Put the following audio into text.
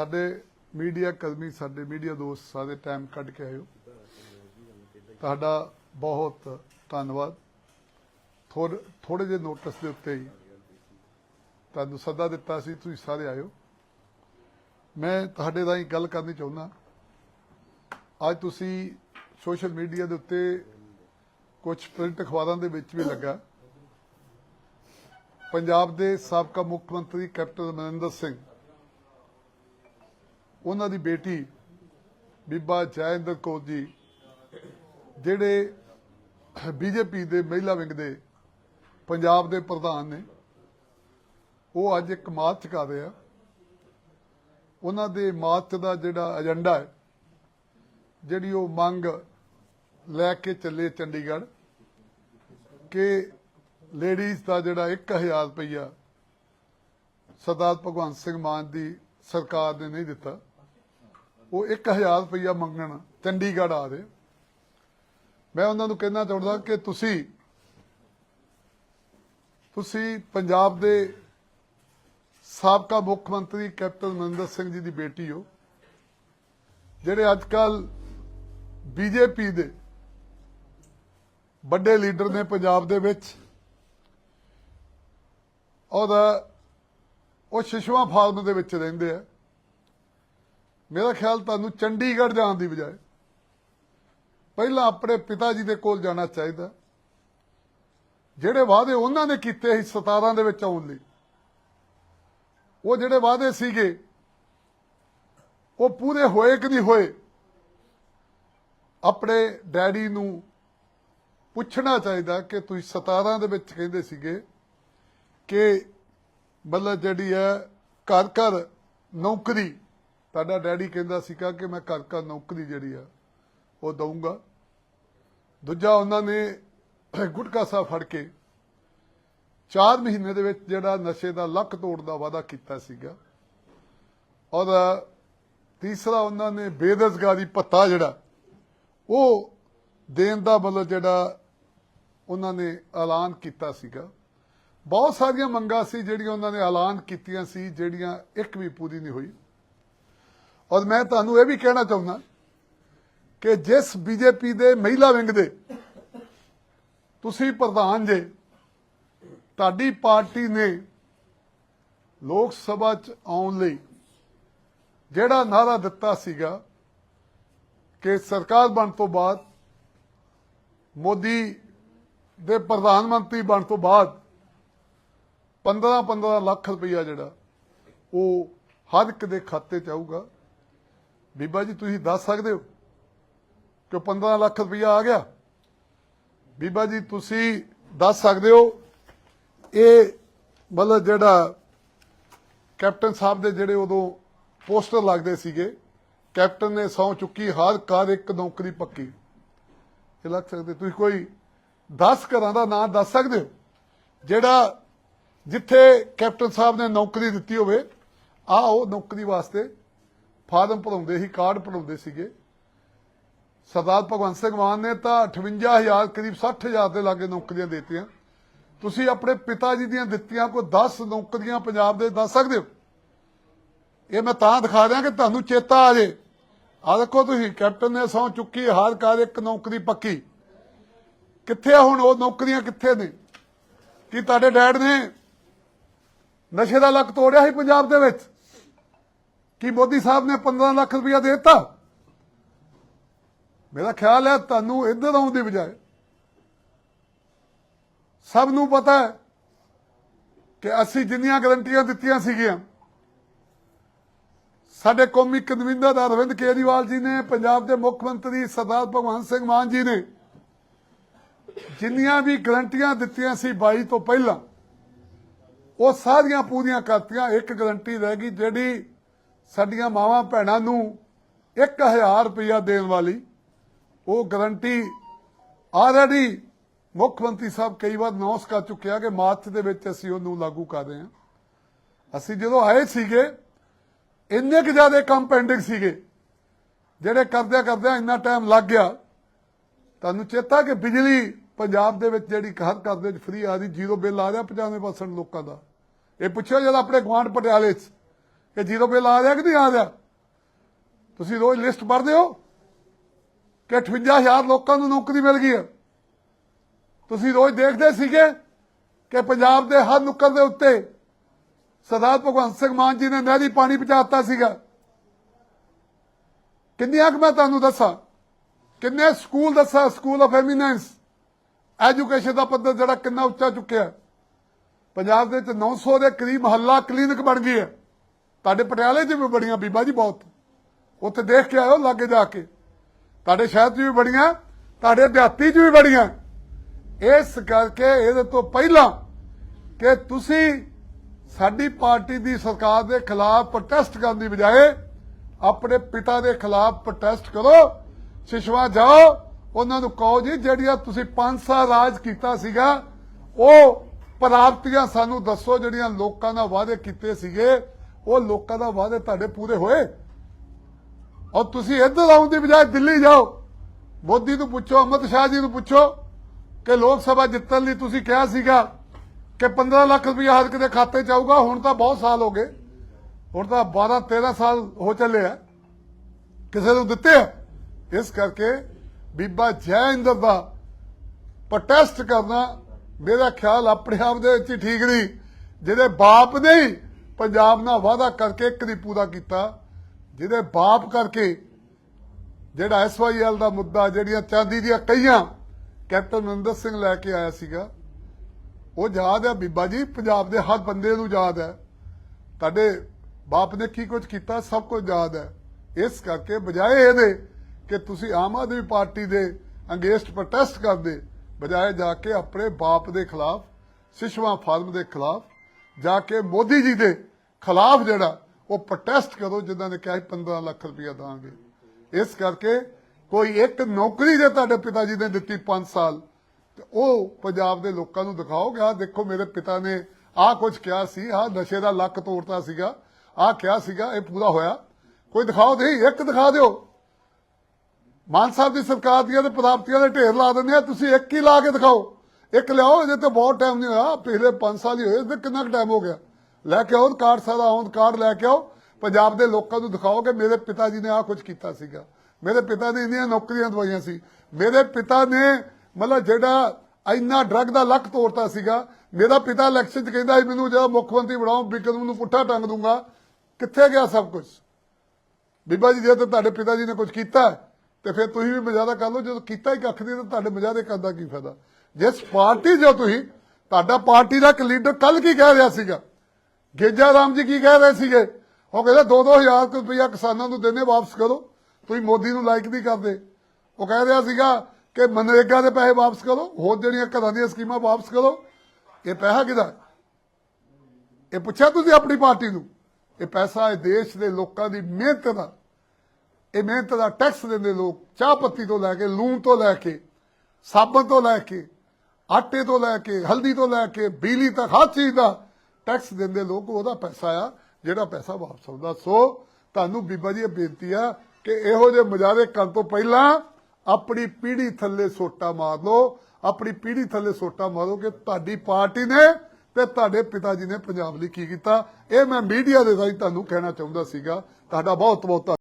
ਸਾਡੇ ਮੀਡੀਆ ਕਰਮੀ, ਸਾਡੇ ਮੀਡੀਆ ਦੋਸਤ ਸਾਰੇ ਟਾਈਮ ਕੱਢ ਕੇ ਆਇਓ। ਤੁਹਾਡਾ ਬਹੁਤ ਧੰਨਵਾਦ। ਥੋੜੇ ਜਿਹੇ ਨੋਟਿਸ ਦੇ ਉੱਤੇ ਹੀ ਤੁਹਾਨੂੰ ਸੱਦਾ ਦਿੱਤਾ ਸੀ, ਤੁਸੀਂ ਸਾਰੇ ਆਇਓ। ਮੈਂ ਤੁਹਾਡੇ ਰਾਹੀਂ ਗੱਲ ਕਰਨੀ ਚਾਹੁੰਦਾ। ਅੱਜ ਤੁਸੀਂ ਸੋਸ਼ਲ ਮੀਡੀਆ ਦੇ ਉੱਤੇ ਕੁਝ ਪ੍ਰਿੰਟ ਅਖਬਾਰਾਂ ਦੇ ਵਿੱਚ ਵੀ ਲੱਗਾ। ਪੰਜਾਬ ਦੇ ਸਾਬਕਾ ਮੁੱਖ ਮੰਤਰੀ ਕੈਪਟਨ ਅਮਰਿੰਦਰ ਸਿੰਘ ਉਹਨਾਂ ਦੀ ਬੇਟੀ ਬੀਬਾ ਜੈਇੰਦਰ ਕੌਰ ਜੀ, ਜਿਹੜੇ ਬੀਜੇਪੀ ਦੇ ਮਹਿਲਾ ਵਿੰਗ ਦੇ ਪੰਜਾਬ ਦੇ ਪ੍ਰਧਾਨ ਨੇ, ਉਹ ਅੱਜ ਇੱਕ ਮਾਰਚ ਕਰ ਰਹੇ ਆ। ਉਹਨਾਂ ਦੇ ਮਾਰਚ ਦਾ ਜਿਹੜਾ ਏਜੰਡਾ ਹੈ, ਜਿਹੜੀ ਉਹ ਮੰਗ ਲੈ ਕੇ ਚੱਲੇ ਚੰਡੀਗੜ੍ਹ ਕਿ ਲੇਡੀਜ਼ ਦਾ ਜਿਹੜਾ 1000 ਰੁਪਈਆ ਸਰਦਾਰ ਭਗਵੰਤ ਸਿੰਘ ਮਾਨ ਦੀ ਸਰਕਾਰ ਨੇ ਨਹੀਂ ਦਿੱਤਾ। ਉਹ 1000 ਰੁਪਈਆ ਮੰਗਣ, ਚੰਡੀਗੜ੍ਹ ਆ ਰਹੇ। ਮੈਂ ਉਹਨਾਂ ਨੂੰ ਕਹਿਣਾ ਚਾਹੁੰਦਾ ਕਿ ਤੁਸੀਂ ਤੁਸੀਂ ਪੰਜਾਬ ਦੇ ਸਾਬਕਾ ਮੁੱਖ ਮੰਤਰੀ ਕੈਪਟਨ ਅਮਰਿੰਦਰ ਸਿੰਘ ਜੀ ਦੀ ਬੇਟੀ ਹੋ। ਜਿਹੜੇ ਅੱਜ ਕੱਲ ਬੀਜੇਪੀ ਦੇ ਵੱਡੇ ਲੀਡਰ ਨੇ ਪੰਜਾਬ ਦੇ ਵਿੱਚ ਔਰ ਉਹ ਸ਼ਿਸ਼ੂਆ ਫਾਰਮ ਦੇ ਵਿੱਚ ਰਹਿੰਦੇ ਆ। ਮੇਰਾ ਖਿਆਲ ਤੁਹਾਨੂੰ ਚੰਡੀਗੜ੍ਹ ਜਾਣ ਦੀ ਬਜਾਏ ਪਹਿਲਾਂ ਆਪਣੇ ਪਿਤਾ ਜੀ ਦੇ ਕੋਲ ਜਾਣਾ ਚਾਹੀਦਾ। ਜਿਹੜੇ ਵਾਅਦੇ ਉਹਨਾਂ ਨੇ ਕੀਤੇ ਸੀ 17 ਦੇ ਵਿੱਚ ਆਉਣ ਲਈ, ਉਹ ਜਿਹੜੇ ਵਾਅਦੇ ਸੀਗੇ, ਉਹ ਪੂਰੇ ਹੋਏ ਕਿ ਨਹੀਂ ਹੋਏ, ਆਪਣੇ ਡੈਡੀ ਨੂੰ ਪੁੱਛਣਾ ਚਾਹੀਦਾ ਕਿ ਤੁਸੀਂ 17 ਦੇ ਵਿੱਚ ਕਹਿੰਦੇ ਸੀਗੇ ਕਿ ਮਤਲਬ ਜਿਹੜੀ ਹੈ ਘਰ ਘਰ ਨੌਕਰੀ ਤੁਹਾਡਾ ਡੈਡੀ ਕਹਿੰਦਾ ਸੀਗਾ ਕਿ ਮੈਂ ਘਰ ਘਰ ਨੌਕਰੀ ਜਿਹੜੀ ਆ, ਉਹ ਦਊਂਗਾ। ਦੂਜਾ ਉਹਨਾਂ ਨੇ ਗੁਟਕਾ ਸਾਹਿਬ ਫੜ ਕੇ 4 ਮਹੀਨੇ ਦੇ ਵਿੱਚ ਜਿਹੜਾ ਨਸ਼ੇ ਦਾ ਲੱਕ ਤੋੜ ਦਾ ਵਾਅਦਾ ਕੀਤਾ ਸੀਗਾ। ਔਰ ਤੀਸਰਾ ਉਹਨਾਂ ਨੇ ਬੇਰੁਜ਼ਗਾਰੀ ਭੱਤਾ ਜਿਹੜਾ, ਉਹ ਦੇਣ ਦਾ ਮਤਲਬ ਜਿਹੜਾ ਉਹਨਾਂ ਨੇ ਐਲਾਨ ਕੀਤਾ ਸੀਗਾ। ਬਹੁਤ ਸਾਰੀਆਂ ਮੰਗਾਂ ਸੀ ਜਿਹੜੀਆਂ ਉਹਨਾਂ ਨੇ ਐਲਾਨ ਕੀਤੀਆਂ ਸੀ, ਜਿਹੜੀਆਂ ਇੱਕ ਵੀ ਪੂਰੀ ਨਹੀਂ ਹੋਈ। ਔਰ ਮੈਂ ਤੁਹਾਨੂੰ ਇਹ ਵੀ ਕਹਿਣਾ ਚਾਹੁੰਦਾ ਕਿ ਜਿਸ ਬੀਜੇਪੀ ਦੇ ਮਹਿਲਾ ਵਿੰਗ ਦੇ ਤੁਸੀਂ ਪ੍ਰਧਾਨ ਜੇ, ਤੁਹਾਡੀ ਪਾਰਟੀ ਨੇ ਲੋਕ ਸਭਾ ਚ ਆਉਣ ਲਈ ਜਿਹੜਾ ਨਾਰਾ ਦਿੱਤਾ ਸੀਗਾ ਕਿ ਸਰਕਾਰ ਬਣ ਤੋਂ ਬਾਅਦ, ਮੋਦੀ ਦੇ ਪ੍ਰਧਾਨ ਮੰਤਰੀ ਬਣ ਤੋਂ ਬਾਅਦ 15-15 ਲੱਖ ਰੁਪਈਆ ਜਿਹੜਾ ਉਹ ਹਰ ਇੱਕ ਦੇ ਖਾਤੇ 'ਚ ਆਊਗਾ। ਬੀਬਾ ਜੀ, ਤੁਸੀਂ ਦੱਸ ਸਕਦੇ ਹੋ ਕਿ 15 ਲੱਖ ਰੁਪਇਆ ਆ ਗਿਆ? ਬੀਬਾ ਜੀ, ਤੁਸੀਂ ਦੱਸ ਸਕਦੇ ਹੋ? ਇਹ ਮਤਲਬ ਜਿਹੜਾ ਕੈਪਟਨ ਸਾਹਿਬ ਦੇ ਜਿਹੜੇ ਉਦੋਂ ਪੋਸਟਰ ਲੱਗਦੇ ਸੀਗੇ, ਕੈਪਟਨ ਨੇ ਸੌ ਚੁੱਕੀ, ਹਰ ਕਾਰ ਇੱਕ ਨੌਕਰੀ ਪੱਕੀ। ਇਹ ਲੱਗ ਸਕਦੇ, ਤੁਸੀਂ ਕੋਈ 10 ਘਰਾਂ ਦਾ ਨਾਮ ਦੱਸ ਸਕਦੇ ਹੋ? ਜਿਹੜਾ ਜਿੱਥੇ ਕੈਪਟਨ ਸਾਹਿਬ ਨੇ ਨੌਕਰੀ ਦਿੱਤੀ ਹੋਵੇ ਆ ਉਹ ਨੌਕਰੀ ਵਾਸਤੇ ਫਾਰਮ ਭਰਾਉਂਦੇ ਸੀ, ਕਾਰਡ ਭਰਾਉਂਦੇ ਸੀਗੇ। ਸਰਦਾਰ ਭਗਵੰਤ ਸਿੰਘ ਮਾਨ ਨੇ ਤਾਂ 58000 ਕਰੀਬ 60000 ਦੇ ਲਾਗੇ ਨੌਕਰੀਆਂ ਦਿੱਤੀਆਂ। ਤੁਸੀਂ ਆਪਣੇ ਪਿਤਾ ਜੀ ਦੀਆਂ ਦਿੱਤੀਆਂ ਕੋਈ 10 ਨੌਕਰੀਆਂ ਪੰਜਾਬ ਦੇ ਦੱਸ ਸਕਦੇ ਹੋ? ਇਹ ਮੈਂ ਤਾਂ ਦਿਖਾ ਰਿਹਾ ਕਿ ਤੁਹਾਨੂੰ ਚੇਤਾ ਆ ਜੇ। ਆ ਦੇਖੋ ਤੁਸੀਂ, ਕੈਪਟਨ ਨੇ ਸੌ ਚੁੱਕੀ, ਹਰ ਕਾਰ ਇੱਕ ਨੌਕਰੀ ਪੱਕੀ। ਕਿੱਥੇ ਆ ਹੁਣ ਉਹ ਨੌਕਰੀਆਂ ਕਿੱਥੇ ਨੇ? ਕੀ ਤੁਹਾਡੇ ਡੈਡ ਨੇ ਨਸ਼ੇ ਦਾ ਲੱਕ ਤੋੜਿਆ ਸੀ ਪੰਜਾਬ ਦੇ ਵਿੱਚ? ਕੀ ਮੋਦੀ ਸਾਹਿਬ ਨੇ 15 ਲੱਖ ਰੁਪਇਆ ਦੇ ਦਿੱਤਾ? ਮੇਰਾ ਖਿਆਲ ਹੈ ਤੁਹਾਨੂੰ ਇੱਧਰ ਆਉਣ ਦੀ ਬਜਾਏ। ਸਭ ਨੂੰ ਪਤਾ ਹੈ ਕਿ ਅਸੀਂ ਜਿੰਨੀਆਂ ਗਰੰਟੀਆਂ ਦਿੱਤੀਆਂ ਸੀਗੀਆਂ, ਸਾਡੇ ਕੌਮੀ ਕਨਵੀਨਰ ਅਰਵਿੰਦ ਕੇਜਰੀਵਾਲ ਜੀ ਨੇ, ਪੰਜਾਬ ਦੇ ਮੁੱਖ ਮੰਤਰੀ ਸਰਦਾਰ ਭਗਵੰਤ ਸਿੰਘ ਮਾਨ ਜੀ ਨੇ ਜਿੰਨੀਆਂ ਵੀ ਗਰੰਟੀਆਂ ਦਿੱਤੀਆਂ ਸੀ 22 ਤੋਂ ਪਹਿਲਾਂ, ਉਹ ਸਾਰੀਆਂ ਪੂਰੀਆਂ ਕਰਤੀਆਂ, ਇੱਕ ਗਰੰਟੀ ਰਹਿ ਗਈ ਜਿਹੜੀ ਸਾਡੀਆਂ ਮਾਵਾਂ ਭੈਣਾਂ ਨੂੰ 1000 ਰੁਪਇਆ ਦੇਣ ਵਾਲੀ ਉਹ ਗਰੰਟੀ ਆਲਰੇਡੀ ਮੁੱਖ ਮੰਤਰੀ ਸਾਹਿਬ ਕਈ ਵਾਰ ਅਨਾਉਂਸ ਕਰ ਚੁੱਕਿਆ ਕਿ ਮਾਰਚ ਦੇ ਵਿੱਚ ਅਸੀਂ ਉਹਨੂੰ ਲਾਗੂ ਕਰ ਰਹੇ ਹਾਂ। ਅਸੀਂ ਜਦੋਂ ਆਏ ਸੀਗੇ, ਇੰਨੇ ਕੁ ਜ਼ਿਆਦਾ ਕੰਮ ਪੈਂਡਿੰਗ ਸੀਗੇ, ਜਿਹੜੇ ਕਰਦਿਆਂ ਕਰਦਿਆਂ ਇੰਨਾ ਟਾਈਮ ਲੱਗ ਗਿਆ। ਤੁਹਾਨੂੰ ਚੇਤਾ ਕਿ ਬਿਜਲੀ ਪੰਜਾਬ ਦੇ ਵਿੱਚ ਜਿਹੜੀ ਹਰ ਘਰ ਦੇ ਵਿੱਚ ਫ੍ਰੀ ਆ ਰਹੀ ਜ਼ੀਰੋ ਬਿੱਲ ਆ ਰਿਹਾ 95% ਲੋਕਾਂ ਦਾ। ਇਹ ਪੁੱਛਿਆ ਜਦ ਆਪਣੇ ਗਵਾਂਢ ਪਟਿਆਲੇ 'ਚ। ਕਿ ਜ਼ੀਰੋ ਬਿੱਲ ਆ ਰਿਹਾ ਕਿ ਨਹੀਂ ਆ ਰਿਹਾ ਤੁਸੀਂ ਰੋਜ਼ ਲਿਸਟ ਪੜ੍ਹਦੇ ਹੋ ਕਿ 58000 ਲੋਕਾਂ ਨੂੰ ਨੌਕਰੀ ਮਿਲ ਗਈ ਹੈ। ਤੁਸੀਂ ਰੋਜ਼ ਦੇਖਦੇ ਸੀਗੇ ਕਿ ਪੰਜਾਬ ਦੇ ਹਰ ਨੁੱਕਰ ਦੇ ਉੱਤੇ ਸਰਦਾਰ ਭਗਵੰਤ ਸਿੰਘ ਮਾਨ ਜੀ ਨੇ ਨਹਿਰੀ ਪਾਣੀ ਪਹੁੰਚਾਤਾ ਸੀਗਾ। ਕਿੰਨੀਆਂ ਕੁ ਮੈਂ ਤੁਹਾਨੂੰ ਦੱਸਾਂ? ਕਿੰਨੇ ਸਕੂਲ ਦੱਸਾਂ? ਸਕੂਲ ਆਫ ਐਮੀਨੈਂਸ ਐਜੂਕੇਸ਼ਨ ਦਾ ਪੱਧਰ ਜਿਹੜਾ ਕਿੰਨਾ ਉੱਚਾ ਚੁੱਕਿਆ। ਪੰਜਾਬ ਦੇ ਵਿੱਚ 900 ਦੇ ਕਰੀਬ ਮਹੱਲਾ ਕਲੀਨਿਕ ਬਣ ਗਈ ਹੈ। ਤੁਹਾਡੇ ਪਟਿਆਲੇ 'ਚ ਵੀ ਬੜੀਆਂ ਬੀਬਾ ਜੀ ਬਹੁਤ। ਉੱਥੇ ਦੇਖ ਕੇ ਆਇਓ ਲਾਗੇ ਜਾ ਕੇ। ਤੁਹਾਡੇ ਸ਼ਹਿਰ 'ਚ ਵੀ ਬੜੀਆਂ, ਤੁਹਾਡੇ ਦਿਹਾਤੀ 'ਚ ਵੀ ਬੜੀਆਂ। ਇਸ ਕਰਕੇ ਇਹਦੇ ਤੋਂ ਪਹਿਲਾਂ ਕਿ ਤੁਸੀਂ ਸਾਡੀ ਪਾਰਟੀ ਦੀ ਸਰਕਾਰ ਦੇ ਖਿਲਾਫ ਪ੍ਰੋਟੈਸਟ ਕਰਨ ਦੀ ਬਜਾਏ ਆਪਣੇ ਪਿਤਾ ਦੇ ਖਿਲਾਫ ਪ੍ਰੋਟੈਸਟ ਕਰੋ, ਸ਼ਿਸ਼ਵਾ ਜਾਓ, ਉਹਨਾਂ ਨੂੰ ਕਹੋ ਜੀ, ਜਿਹੜੀਆਂ ਤੁਸੀਂ 5 ਸਾਲ ਰਾਜ ਕੀਤਾ ਸੀਗਾ, ਉਹ ਪ੍ਰਾਪਤੀਆਂ ਸਾਨੂੰ ਦੱਸੋ ਜਿਹੜੀਆਂ ਲੋਕਾਂ ਨਾਲ ਵਾਅਦੇ ਕੀਤੇ ਸੀਗੇ। ਉਹ ਲੋਕਾਂ ਦਾ ਵਾਅਦੇ ਤੁਹਾਡੇ ਪੂਰੇ ਹੋਏ। ਔਰ ਤੁਸੀਂ ਇੱਧਰ ਆਉਣ ਦੀ ਬਜਾਏ ਦਿੱਲੀ ਜਾਓ। ਮੋਦੀ ਨੂੰ ਪੁੱਛੋ ਅਮਿਤ ਸ਼ਾਹ ਜੀ ਨੂੰ ਪੁੱਛੋ ਕਿ ਲੋਕ ਸਭਾ ਜਿੱਤਣ ਲਈ ਤੁਸੀਂ ਕਿਹਾ ਸੀਗਾ ਕਿ 15 ਲੱਖ ਰੁਪਇਆ ਹਰ ਕਿਸੇ ਖਾਤੇ 'ਚ ਆਊਗਾ। ਹੁਣ ਤਾਂ ਬਹੁਤ ਸਾਲ ਹੋ ਗਏ। ਹੁਣ ਤਾਂ 12 13 ਸਾਲ ਹੋ ਚੱਲੇ ਆ। ਕਿਸੇ ਨੂੰ ਦਿੱਤੇ ਆ। ਇਸ ਕਰਕੇ ਬੀਬਾ ਜੈ ਇੰਦਰ ਦਾ ਪ੍ਰੋਟੈਸਟ ਕਰਨਾ ਮੇਰਾ ਖਿਆਲ ਆਪਣੇ ਆਪ ਦੇ ਵਿੱਚ ਹੀ ਠੀਕ ਨਹੀਂ। ਜਿਹਦੇ ਬਾਪ ਨੇ ਪੰਜਾਬ ਨਾਲ ਵਾਅਦਾ ਕਰਕੇ ਇੱਕ ਨਹੀਂ ਪੂਰਾ ਕੀਤਾ, ਜਿਹਦੇ ਬਾਪ ਕਰਕੇ ਜਿਹੜਾ ਐਸਵਾਈਐਲ ਦਾ ਮੁੱਦਾ, ਜਿਹੜੀਆਂ ਚਾਂਦੀ ਦੀਆਂ ਕਈਆਂ ਕੈਪਟਨ ਅਮਰਿੰਦਰ ਸਿੰਘ ਲੈ ਕੇ ਆਇਆ ਸੀਗਾ, ਉਹ ਯਾਦ ਹੈ ਬੀਬਾ ਜੀ, ਪੰਜਾਬ ਦੇ ਹਰ ਬੰਦੇ ਨੂੰ ਯਾਦ ਹੈ। ਤੁਹਾਡੇ ਬਾਪ ਨੇ ਕੀ ਕੁਝ ਕੀਤਾ, ਸਭ ਕੁਝ ਯਾਦ ਹੈ। ਇਸ ਕਰਕੇ ਬਜਾਏ ਇਹਦੇ ਕਿ ਤੁਸੀਂ ਆਮ ਆਦਮੀ ਪਾਰਟੀ ਦੇ ਅੰਗੇਸਟ ਪ੍ਰੋਟੈਸਟ ਕਰਦੇ, ਬਜਾਏ ਜਾ ਕੇ ਆਪਣੇ ਬਾਪ ਦੇ ਖਿਲਾਫ, ਸਿਸ਼ਵਾ ਫਾਰਮ ਦੇ ਖਿਲਾਫ, ਜਾ ਕੇ ਮੋਦੀ ਜੀ ਦੇ ਖਿਲਾਫ ਜਿਹੜਾ, ਉਹ ਪ੍ਰੋਟੈਸਟ ਕਰੋ ਜਿਨ੍ਹਾਂ ਨੇ ਕਿਹਾ ਸੀ 15 ਲੱਖ ਰੁਪਇਆ ਦਾਂਗੇ। ਇਸ ਕਰਕੇ ਕੋਈ ਇੱਕ ਨੌਕਰੀ ਜੇ ਤੁਹਾਡੇ ਪਿਤਾ ਜੀ ਨੇ ਦਿੱਤੀ 5 ਸਾਲ, ਤੇ ਉਹ ਪੰਜਾਬ ਦੇ ਲੋਕਾਂ ਨੂੰ ਦਿਖਾਓਗੇ ਆ ਦੇਖੋ ਮੇਰੇ ਪਿਤਾ ਨੇ ਆਹ ਕੁਝ ਕਿਹਾ ਸੀ, ਆਹ ਨਸ਼ੇ ਦਾ ਲੱਕ ਤੋੜਤਾ ਸੀਗਾ, ਆਹ ਕਿਹਾ ਸੀਗਾ, ਇਹ ਪੂਰਾ ਹੋਇਆ। ਕੋਈ ਦਿਖਾਓ ਦੇ ਇੱਕ ਦਿਖਾ ਦਿਓ। ਮਾਨ ਸਾਹਿਬ ਦੀ ਸਰਕਾਰ ਦੀਆਂ ਤੇ ਪ੍ਰਾਪਤੀਆਂ ਦੇ ਢੇਰ ਲਾ ਦਿੰਦੇ ਆ, ਤੁਸੀਂ ਇੱਕ ਹੀ ਲਾ ਕੇ ਦਿਖਾਓ। ਇੱਕ ਲਿਆਓ, ਇਹਦੇ ਤੇ ਬਹੁਤ ਟਾਈਮ ਨਹੀਂ ਹੋਇਆ ਪਿਛਲੇ 5 ਸਾਲ ਹੀ ਹੋਏ ਤੇ ਕਿੰਨਾ ਕੁ ਟਾਈਮ ਹੋ ਗਿਆ? ਲੈ ਕੇ ਆਓ ਕਾਰਡ ਸਾਰਾ ਆਉਂ ਕਾਰਡ ਲੈ ਕੇ ਆਓ। ਪੰਜਾਬ ਦੇ ਲੋਕਾਂ ਨੂੰ ਦਿਖਾਓ ਕਿ ਮੇਰੇ ਪਿਤਾ ਜੀ ਨੇ ਆਹ ਕੁਝ ਕੀਤਾ ਸੀਗਾ। ਮੇਰੇ ਪਿਤਾ ਨੇ ਇੰਨੀਆਂ ਨੌਕਰੀਆਂ ਦਵਾਈਆਂ ਸੀ। ਮੇਰੇ ਪਿਤਾ ਨੇ ਮਤਲਬ ਜਿਹੜਾ ਇੰਨਾ ਡਰੱਗ ਦਾ ਲੱਕ ਤੋੜਤਾ ਸੀਗਾ। ਮੇਰਾ ਪਿਤਾ ਇਲੈਕਸ਼ਨ 'ਚ ਕਹਿੰਦਾ ਸੀ ਮੈਨੂੰ ਜਦੋਂ ਮੁੱਖ ਮੰਤਰੀ ਬਣਾਓ ਬਿਕਰਮ ਨੂੰ ਪੁੱਠਾ ਟੰਗ ਦੂੰਗਾ। ਕਿੱਥੇ ਗਿਆ ਸਭ ਕੁਝ ਬੀਬਾ ਜੀ ਜੇ ਤਾਂ ਤੁਹਾਡੇ ਪਿਤਾ ਜੀ ਨੇ ਕੁਝ ਕੀਤਾ ਹੈ, ਤੇ ਫਿਰ ਤੁਸੀਂ ਵੀ ਮਜ਼ਾਦਾ ਕਰ ਲਓ। ਜਦੋਂ ਕੀਤਾ ਹੀ ਕੱਖ ਨਹੀਂ ਤਾਂ ਤੁਹਾਡੇ ਮਜ਼ਾਦੇ ਕਰਦਾ ਕੀ ਫਾਇਦਾ? ਜਿਸ ਪਾਰਟੀ ਜੋ ਤੁਸੀਂ ਤੁਹਾਡਾ ਪਾਰਟੀ ਦਾ ਇੱਕ ਲੀਡਰ ਕੱਲ ਕੀ ਕਹਿ ਰਿਹਾ ਸੀਗਾ? ਗੇਜਾ ਰਾਮ ਜੀ ਕੀ ਕਹਿ ਰਹੇ ਸੀਗੇ? ਉਹ ਕਹਿੰਦੇ 2-2000 ਰੁਪਇਆ ਕਿਸਾਨਾਂ ਨੂੰ ਦੇਣੇ ਵਾਪਸ ਕਰੋ। ਤੁਸੀਂ ਮੋਦੀ ਨੂੰ ਲਾਈਕ ਨਹੀਂ ਕਰਦੇ। ਉਹ ਕਹਿ ਰਿਹਾ ਸੀਗਾ ਕਿ ਮਨਰੇਗਾ ਦੇ ਪੈਸੇ ਵਾਪਸ ਕਰੋ, ਹੋਰ ਜਿਹੜੀਆਂ ਘਰਾਂ ਦੀਆਂ ਸਕੀਮਾਂ ਵਾਪਸ ਕਰੋ। ਇਹ ਪੈਸਾ ਕਿਹਦਾ? ਇਹ ਪੁੱਛਿਆ ਤੁਸੀਂ ਆਪਣੀ ਪਾਰਟੀ ਨੂੰ? ਇਹ ਪੈਸਾ ਇਹ ਦੇਸ਼ ਦੇ ਲੋਕਾਂ ਦੀ ਮਿਹਨਤ ਦਾ। ਇਹ ਮਿਹਨਤ ਦਾ ਟੈਕਸ ਦਿੰਦੇ ਲੋਕ, ਚਾਹ ਪੱਤੀ ਤੋਂ ਲੈ ਕੇ, ਲੂਣ ਤੋਂ ਲੈ ਕੇ, ਸਾਬਣ ਤੋਂ ਲੈ ਕੇ, ਆਟੇ ਤੋਂ ਲੈ ਕੇ, ਹਲਦੀ ਤੋਂ ਲੈ ਕੇ, ਬਿਜਲੀ ਤੱਕ, ਹਰ ਚੀਜ਼ ਦਾ ਟੈਕਸ ਦਿੰਦੇ ਲੋਕ, ਉਹਦਾ ਪੈਸਾ ਆ, ਜਿਹੜਾ ਪੈਸਾ ਵਾਪਸ ਆਉਂਦਾ। ਸੋ ਤੁਹਾਨੂੰ ਬੀਬਾ ਜੀ ਇਹ ਬੇਨਤੀ ਆ ਕਿ ਇਹੋ ਜਿਹੇ ਮਜਾਰੇ ਕਰਨ ਤੋਂ ਪਹਿਲਾਂ ਆਪਣੀ ਪੀੜੀ ਥੱਲੇ ਸੋਟਾ ਮਾਰ ਲਓ। ਆਪਣੀ ਪੀੜੀ ਥੱਲੇ ਸੋਟਾ ਮਾਰੋ ਕਿ ਤੁਹਾਡੀ ਪਾਰਟੀ ਨੇ ਤੇ ਤੁਹਾਡੇ ਪਿਤਾ ਜੀ ਨੇ ਪੰਜਾਬ ਲਈ ਕੀ ਕੀਤਾ। ਇਹ ਮੈਂ ਮੀਡੀਆ ਦੇ ਰਾਹੀਂ ਤੁਹਾਨੂੰ ਕਹਿਣਾ ਚਾਹੁੰਦਾ ਸੀਗਾ। ਤੁਹਾਡਾ ਬਹੁਤ ਬਹੁਤ ਧੰਨਵਾਦ।